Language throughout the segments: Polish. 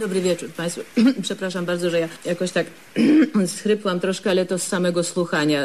Dobry wieczór Państwu. Przepraszam bardzo, że ja jakoś tak schrypłam troszkę, ale to z samego słuchania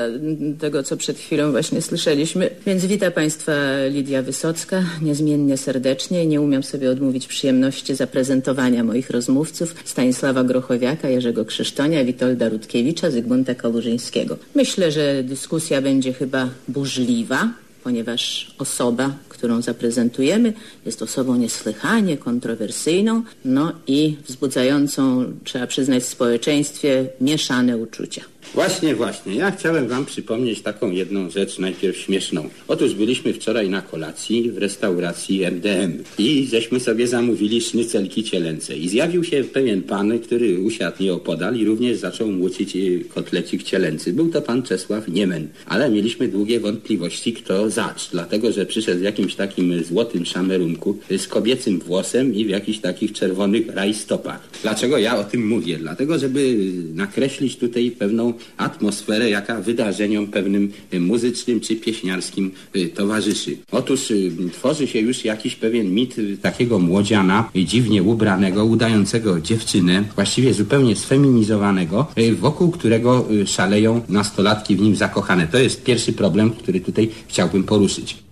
tego, co przed chwilą właśnie słyszeliśmy. Więc witam Państwa Lidia Wysocka, niezmiennie serdecznie. Nie umiem sobie odmówić przyjemności zaprezentowania moich rozmówców Stanisława Grochowiaka, Jerzego Krzysztonia, Witolda Rutkiewicza, Zygmunta Kałużyńskiego. Myślę, że dyskusja będzie chyba burzliwa, ponieważ osoba, którą zaprezentujemy, jest osobą niesłychanie kontrowersyjną, no i wzbudzającą, trzeba przyznać, w społeczeństwie mieszane uczucia. Właśnie, właśnie. Ja chciałem wam przypomnieć taką jedną rzecz, najpierw śmieszną. Otóż byliśmy wczoraj na kolacji w restauracji MDM i żeśmy sobie zamówili sznycelki cielęce. I zjawił się pewien pan, który usiadł nieopodal i również zaczął młócić kotlecik cielęcy. Był to pan Czesław Niemen. Ale mieliśmy długie wątpliwości, kto zacz, dlatego że przyszedł w jakimś takim złotym szamerunku z kobiecym włosem i w jakichś takich czerwonych rajstopach. Dlaczego ja o tym mówię? Dlatego, żeby nakreślić tutaj pewną atmosferę, jaka wydarzeniom pewnym muzycznym czy pieśniarskim y, towarzyszy. Otóż y, tworzy się już jakiś pewien mit y, takiego młodziana, dziwnie ubranego, udającego dziewczynę, właściwie zupełnie sfeminizowanego, wokół którego szaleją nastolatki w nim zakochane. To jest pierwszy problem, który tutaj chciałbym poruszyć.